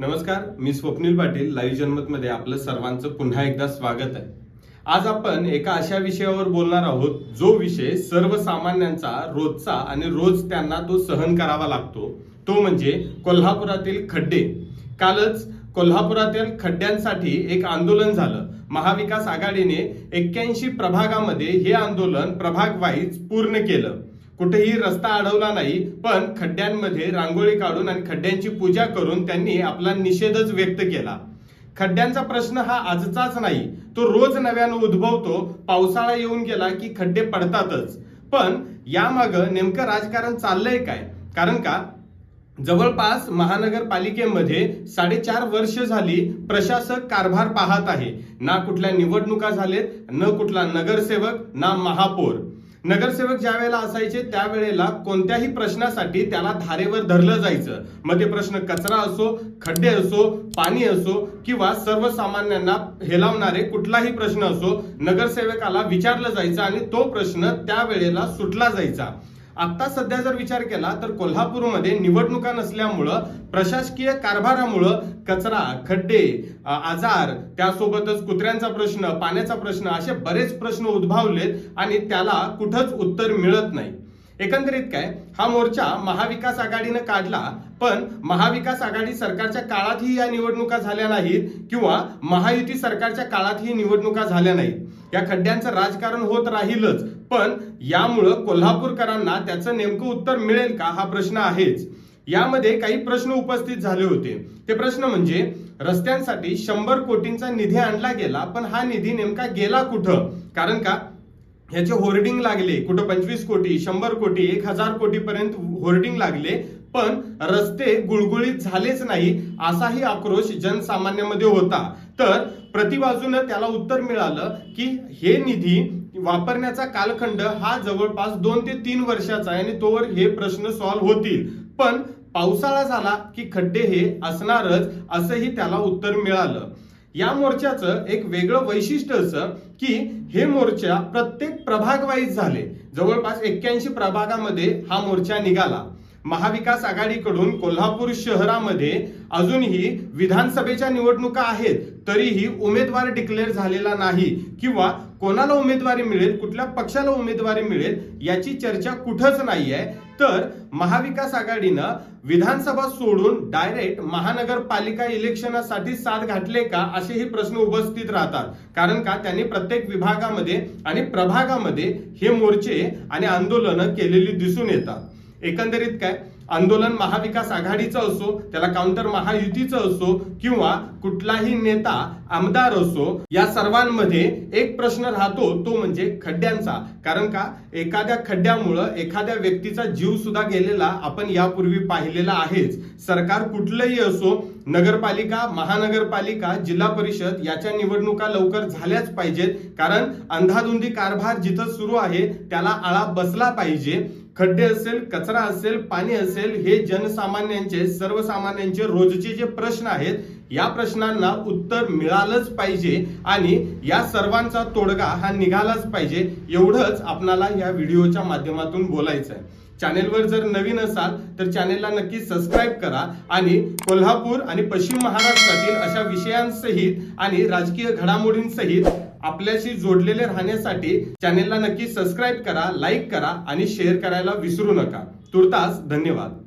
नमस्कार मी स्वप्नील पाटील लाईव्ह जनमत मध्ये आपलं सर्वांचं पुन्हा एकदा स्वागत आहे. आज आपण एका अशा विषयावर बोलणार आहोत जो विषय सर्वसामान्यांचा रोजचा आणि रोज त्यांना तो सहन करावा लागतो. तो म्हणजे कोल्हापुरातील खड्डे. कालच कोल्हापुरातील खड्ड्यांसाठी एक आंदोलन झालं. महाविकास आघाडीने एक्क्याऐंशी प्रभागामध्ये हे आंदोलन प्रभाग वाईज पूर्ण केलं. कुठेही रस्ता अडवला नाही पण खड्ड्यांमध्ये रांगोळी काढून आणि खड्ड्यांची पूजा करून त्यांनी आपला निषेधच व्यक्त केला. खड्ड्यांचा प्रश्न हा आजचाच नाही तो रोज नव्यानं उद्भवतो. पावसाळा येऊन गेला की खड्डे पडतातच. पण यामाग नेमकं राजकारण चाललंय काय? कारण का? जवळपास महानगरपालिकेमध्ये साडेचार वर्ष झाली प्रशासक कारभार पाहत आहे. ना कुठल्या निवडणुका झालेत न कुठला नगरसेवक ना महापौर. नगरसेवक ज्या वेळेला असायचे त्यावेळेला कोणत्याही प्रश्नासाठी त्याला धारेवर धरलं जायचं. मग ते प्रश्न कचरा असो खड्डे असो पाणी असो किंवा सर्वसामान्यांना हेलावणारे कुठलाही प्रश्न असो नगरसेवकाला विचारलं जायचं आणि तो प्रश्न त्यावेळेला सुटला जायचा. आता सध्या जर विचार केला तर कोल्हापूरमध्ये निवडणुका नसल्यामुळं प्रशासकीय कारभारामुळं कचरा खड्डे आजार त्यासोबतच कुत्र्यांचा प्रश्न पाण्याचा प्रश्न असे बरेच प्रश्न उद्भवलेत आणि त्याला कुठंच उत्तर मिळत नाही. एकंदरीत काय हा मोर्चा महाविकास आघाडीनं काढला पण महाविकास आघाडी सरकारच्या काळातही या निवडणुका झाल्या नाहीत किंवा महायुती सरकारच्या काळातही निवडणुका झाल्या नाहीत. या खड्ड्यांचं राजकारण होत राहीलच पण यामुळं कोल्हापूरकरांना त्याचं नेमकं उत्तर मिळेल का हा प्रश्न आहेच. यामध्ये काही प्रश्न उपस्थित झाले होते. ते प्रश्न म्हणजे रस्त्यांसाठी शंभर कोटींचा निधी आणला गेला पण हा निधी नेमका गेला कुठं? कारण का ह्याचे होर्डिंग लागले. कुठं पंचवीस कोटी शंभर कोटी एक हजार कोटी पर्यंत होर्डिंग लागले. पण रस्ते गुळगुळीत झालेच नाही असाही आक्रोश जनसामान्यामध्ये होता. तर प्रतिबाजूनं त्याला उत्तर मिळालं की हे निधी वापरण्याचा कालखंड हा जवळपास दोन ते तीन वर्षाचा आहे आणि तोवर हे प्रश्न सॉल्व्ह होतील. पण पावसाळा झाला की खड्डे हे असणारच असंही त्याला उत्तर मिळालं. या मोर्चाचं एक वेगळं वैशिष्ट्य असं की हे मोर्चा प्रत्येक प्रभाग वाईज झाले. जवळपास एक्क्याऐंशी प्रभागामध्ये हा मोर्चा निघाला. महाविकास आघाडीकडून कोल्हापूर शहरामध्ये अजूनही विधानसभेच्या निवडणुका आहेत तरीही उमेदवार डिक्लेअर झालेला नाही किंवा कोणाला उमेदवारी मिळेल कुठल्या पक्षाला उमेदवारी मिळेल याची चर्चा कुठंच नाही आहे तर महाविकास आघाडीनं विधानसभा सोडून डायरेक्ट महानगरपालिका इलेक्शनासाठी साथ घातले का असेही प्रश्न उपस्थित राहतात. कारण का? त्यांनी प्रत्येक विभागामध्ये आणि प्रभागामध्ये हे मोर्चे आणि आंदोलनं केलेली दिसून येतात. एकंदरीत काय? आंदोलन महाविकास आघाडीचं असो त्याला काउंटर महायुतीचं असो किंवा कुठलाही नेता आमदार असो या सर्वांमध्ये एक प्रश्न राहतो तो म्हणजे खड्ड्यांचा. कारण का? एखाद्या खड्ड्यामुळं एखाद्या व्यक्तीचा जीव सुद्धा गेलेला आपण यापूर्वी पाहिलेला आहेच. सरकार कुठलंही असो नगरपालिका महानगरपालिका जिल्हा परिषद याच्या निवडणुका लवकर झाल्याच पाहिजेत. कारण अंधाधुंदी कारभार जिथं सुरू आहे त्याला आळा बसला पाहिजे. खड्डे असेल कचरा असेल पाणी असेल हे जनसामान्यांचे सर्वसामान्यांचे रोजचे जे प्रश्न आहेत या प्रश्नांना उत्तर मिळालंच पाहिजे आणि या सर्वांचा तोडगा हा निघालाच पाहिजे एवढंच आपणाला या व्हिडिओच्या माध्यमातून बोलायचं आहे चॅनेलवर जर नवीन असाल तर चॅनेलला नक्की सबस्क्राईब करा आणि कोल्हापूर आणि पश्चिम महाराष्ट्रातील अशा विषयांसहित आणि राजकीय घडामोडींसहित आपल्याशी जोडलेले राहण्यासाठी चॅनेलला नक्की सबस्क्राईब करा लाईक करा आणि शेअर करायला विसरू नका. तुर्तास धन्यवाद.